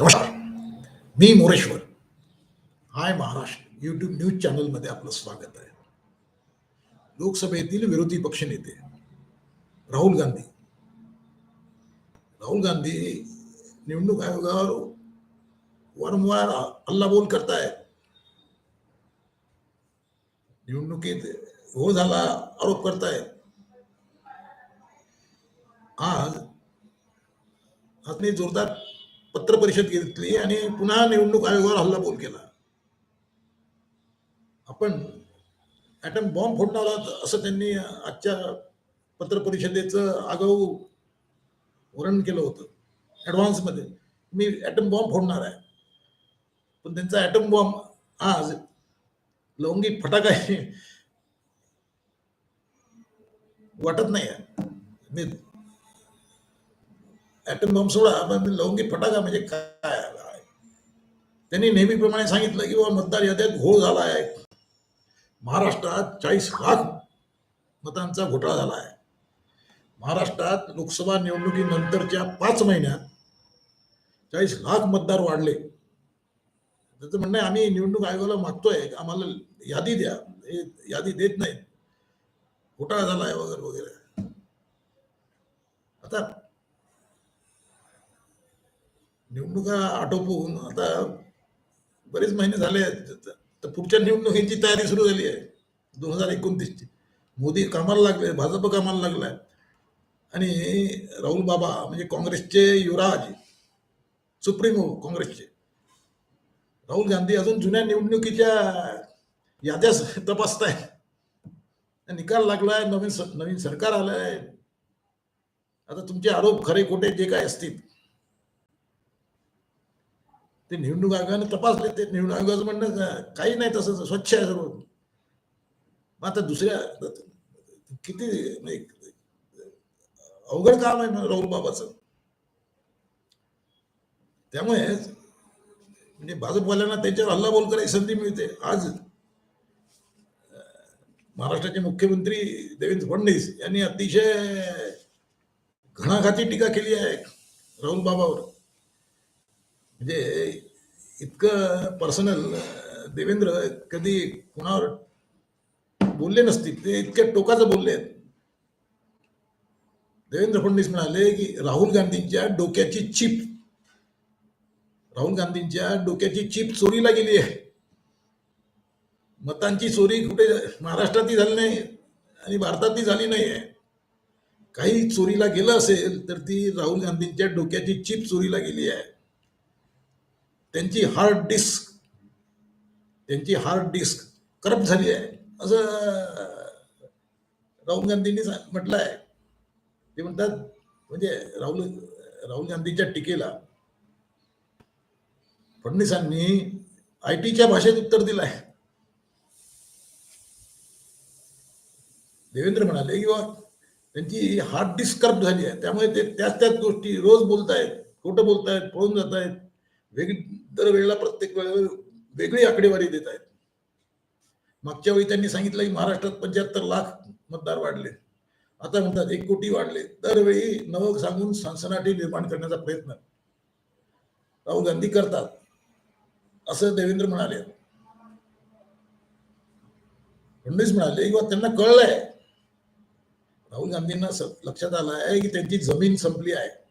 नमस्कार. मी Moreshwar. Hi Maharashtra. YouTube news चॅनलमध्ये आपलं स्वागत आहे. लोकसभेतील विरोधी पक्षनेते राहुल गांधी. राहुल गांधी निवडणूक आयोगावर वारंवार हल्लाबोल करतायत. निवडणुकीत हो झाला आरोप करतायत. आज हातने जोरदार पत्रपरिषद घेतली आणि पुन्हा निवडणूक आयोगावर हल्लाबोल केला. आपण ॲटम बॉम्ब फोडणार आहोत असं त्यांनी आजच्या पत्रपरिषदेचं आगाऊ वर्णन केलं होतं. ॲडव्हान्समध्ये मी ॲटम बॉम्ब फोडणार आहे. पण त्यांचा ॲटम बॉम्ब आज लवंगी फटाका आहे वाटत नाही आहे. मी ॲटम बॉम्ब सोडा पण लवंगी फटाका म्हणजे काय? आहे? त्यांनी नेहमीप्रमाणे सांगितलं की बाबा मतदार याद्यात घोळ झाला आहे महाराष्ट्रात चाळीस लाख मतांचा घोटाळा झाला आहे महाराष्ट्रात लोकसभा निवडणुकीनंतरच्या पाच महिन्यात चाळीस लाख मतदार वाढले. त्याचं म्हणणं आहे आम्ही निवडणूक आयोगाला मागतोय. आम्हाला यादी द्या. हे यादी देत नाहीत. घोटाळा झाला आहे वगैरे वगैरे. आता निवडणुका आटोपून आता बरेच महिने झाले आहेत. तर पुढच्या निवडणुकीची तयारी सुरू झाली आहे. दोन हजार एकोणतीसची. मोदी कामाला लागले भाजप कामाला लागलाय. आणि राहुल बाबा म्हणजे काँग्रेसचे युवराज सुप्रीमो काँग्रेसचे. राहुल गांधी अजून जुन्या निवडणुकीच्या याद्या तपासताय. निकाल लागलाय नवीन स- नवीन सरकार आलंय. आता तुमचे आरोप खरे खोटे जे काय असतील ते निवडणूक आयोगाने तपासले ते निवडणूक आयोगाचं म्हणणं काही नाही तसं स्वच्छ आहे सर्व. मग आता दुसऱ्या किती अवघड काम आहे राहुल बाबाचं. त्यामुळे म्हणजे भाजपवाल्यांना त्यांच्यावर हल्लाबोल करायची संधी मिळते. आज महाराष्ट्राचे मुख्यमंत्री देवेंद्र फडणवीस यांनी अतिशय घणाघाती टीका केली आहे राहुल बाबावर. म्हणजे इतकं पर्सनल देवेंद्र कधी कुणावर बोलले नसतील ते इतक्या टोकाचं बोलले आहेत. देवेंद्र फडणवीस म्हणाले की राहुल गांधींच्या डोक्याची चिप राहुल गांधींच्या डोक्याची चिप चोरीला गेली आहे. मतांची चोरी कुठे महाराष्ट्रातही झाली नाही आणि भारतातही झाली नाही आहे काही चोरीला गेलं असेल तर ती राहुल गांधींच्या डोक्याची चिप चोरीला गेली आहे. त्यांची हार्ड डिस्क त्यांची हार्ड डिस्क करप्ट झाली आहे. असं राहुल गांधींनी म्हटलं आहे ते म्हणतात म्हणजे राहुल राहुल गांधींच्या टीकेला फडणवीसांनी आय टीच्या भाषेत उत्तर दिलं आहे देवेंद्र म्हणाले किंवा त्यांची हार्ड डिस्क करप्ट झाली आहे. त्यामुळे ते त्याच त्याच गोष्टी रोज बोलतायत खोटं बोलतायत पळून जात आहेत वेगळी दरवेळेला प्रत्येक वेळेला वेगळी आकडेवारी देत आहेत. मागच्या वेळी त्यांनी सांगितलं की महाराष्ट्रात पंच्याहत्तर लाख मतदार वाढले. आता म्हणतात एक कोटी वाढले. दरवेळी नवं सांगून सनसनाटी निर्माण करण्याचा प्रयत्न. राहुल गांधी करतात. असं देवेंद्र म्हणाले. फडणवीस म्हणाले किंवा त्यांना कळलंय. राहुल गांधींना लक्षात आलं आहे की त्यांची जमीन संपली आहे.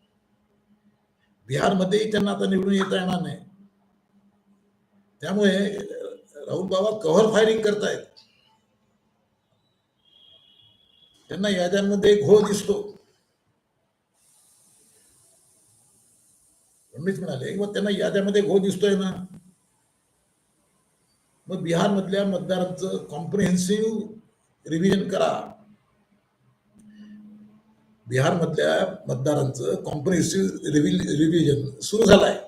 बिहारमध्येही त्यांना आता निवडून येता येणार नाही. त्यामुळे राहुल बाबा कव्हर फायरिंग करतायत. त्यांना याद्यांमध्ये घोळ दिसतो. फडणवीस म्हणाले मग त्यांना याद्यामध्ये घोळ दिसतोय ना? मग बिहारमधल्या मतदारांचं कॉम्प्रिहेन्सिव्ह रिव्हिजन करा. बिहारमधल्या मतदारांचं कॉम्प्रिहेन्सिव्ह रिव्हिजन सुरू झालं आहे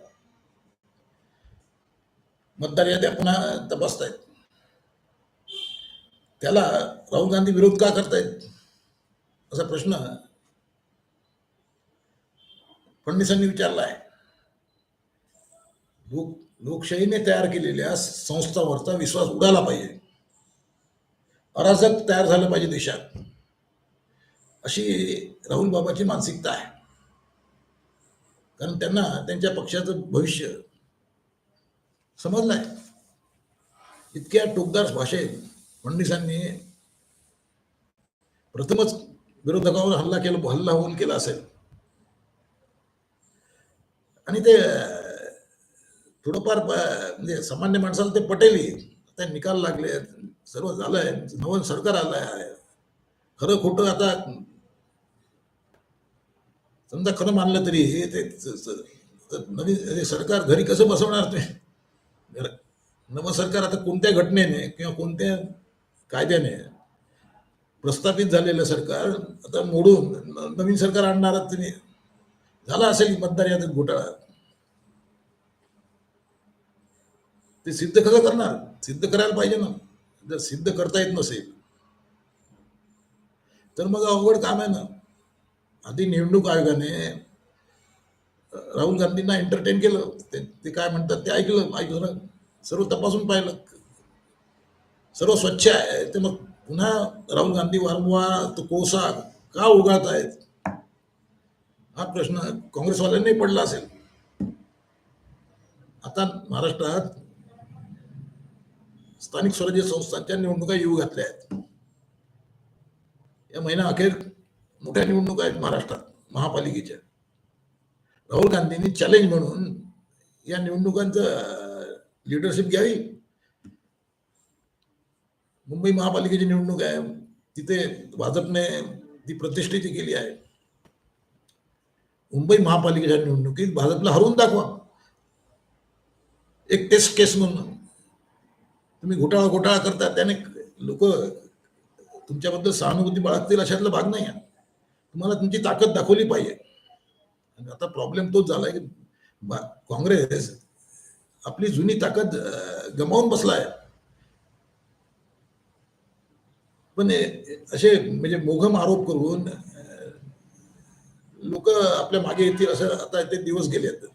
मतदार याद्या पुन्हा तपासतायत. त्याला राहुल गांधी विरोध का करतायत? असा प्रश्न फडणवीसांनी विचारला आहे लोक लोकशाहीने तयार केलेल्या संस्थांवरचा विश्वास उडाला पाहिजे. अराजक तयार झालं पाहिजे देशात. अशी राहुल बाबाची मानसिकता आहे. कारण त्यांना त्यांच्या पक्षाचं भविष्य समजलंय. इतक्या टोकदार भाषेत फडणवीसांनी प्रथमच विरोधकावर हल्ला केला हल्ला होऊन केला असेल. आणि ते थोडंफार म्हणजे सामान्य माणसाला ते पटेली. आता निकाल लागले सर्व झालंय नवं सरकार आलंय. खरं खोटं आता समजा खरं मानलं तरी हे ते नवीन सरकार घरी कसं बसवणार ते? घर- नवं सरकार आता कोणत्या घटनेने किंवा कोणत्या कायद्याने प्रस्थापित झालेलं सरकार आता मोडून नवीन सरकार आणणार तुम्ही झाला असेल मतदार यादीत घोटाळा. ते सिद्ध कसं करणार? सिद्ध करायला पाहिजे ना. जर सिद्ध करता येत नसेल तर मग अवघड काम आहे ना. आधी निवडणूक आयोगाने राहुल गांधींना एंटरटेन केलं. ते ते काय म्हणतात ते ऐकलं. ऐकलं. सर्व तपासून पाहिलं. सर्व स्वच्छ आहे. ते मग पुन्हा राहुल गांधी वारंवार तो कोळसा का उगाळत आहेत? हा प्रश्न काँग्रेसवाल्यांनी पडला असेल. आता महाराष्ट्रात स्थानिक स्वराज्य संस्थांच्या निवडणुका येऊ घातल्या आहेत. या महिना अखेर मोठ्या निवडणुका आहेत महाराष्ट्रात महापालिकेच्या. राहुल गांधींनी चॅलेंज म्हणून या निवडणुकांचं लिडरशिप घ्यावी. मुंबई महापालिकेची निवडणूक आहे. तिथे भाजपने ती प्रतिष्ठेची केली आहे. मुंबई महापालिकेच्या निवडणुकीत भाजपला हरवून दाखवा. एक टेस्ट केस म्हणून. तुम्ही घोटाळा घोटाळा करता त्याने लोक तुमच्याबद्दल सहानुभूती बाळगतील अशातला भाग नाही आहे. तुम्हाला तुमची ताकद दाखवली पाहिजे. आणि आता प्रॉब्लेम तोच झालाय की काँग्रेस आपली जुनी ताकद गमावून बसलाय. पण असे म्हणजे मोघम आरोप करून लोक आपल्या मागे येतील असं आता ते दिवस गेले आहेत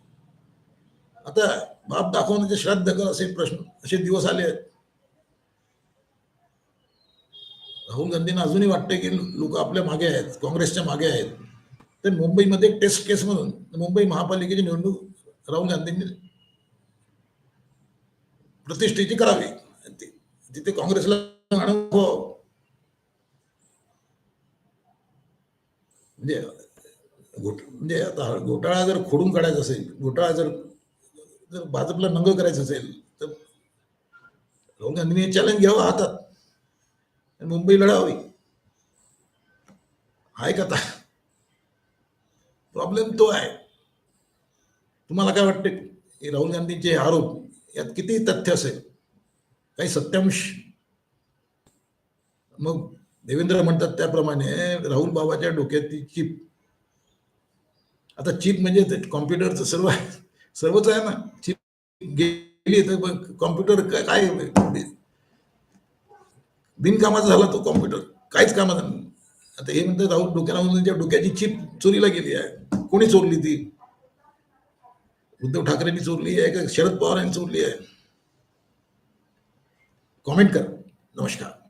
आता बाप दाखवण्याचे श्राद्ध कर असे प्रश्न असे दिवस आले आहेत राहुल गांधींना अजूनही वाटते की लोक आपल्या मागे आहेत काँग्रेसच्या मागे आहेत. तर मुंबईमध्ये एक टेस्ट केस म्हणून मुंबई महापालिकेची निवडणूक राहुल गांधींनी प्रतिष्ठेची करावी. तिथे काँग्रेसला म्हणजे घोट म्हणजे आता घोटाळा जर खोडून काढायचा असेल घोटाळा जर जर भाजपला नंग करायचं असेल तर राहुल गांधींनी चॅलेंज घ्यावं हातात. मुंबई लढावी. आहे का आता प्रॉब्लेम तो आहे. तुम्हाला काय वाटते राहुल गांधींचे आरोप यात किती तथ्य असेल काही सत्यांश. मग देवेंद्र म्हणतात त्याप्रमाणे राहुल बाबाच्या डोक्यातली चिप आता चिप म्हणजे कॉम्प्युटरचं सर्व आहे. सर्वच आहे ना. चिप गेली तर कॉम्प्युटर काय बिनकामाचा झाला तो कॉम्प्युटर काहीच कामाचा नाही. आता हे म्हणतात राहुल डोक्याला डोक्याची चिप चोरीला गेली आहे. कोणी चोरली ती? उद्धव ठाकरेंनी चोरली आहे का? शरद पवारांनी चोरली आहे? कॉमेंट कर. नमस्कार.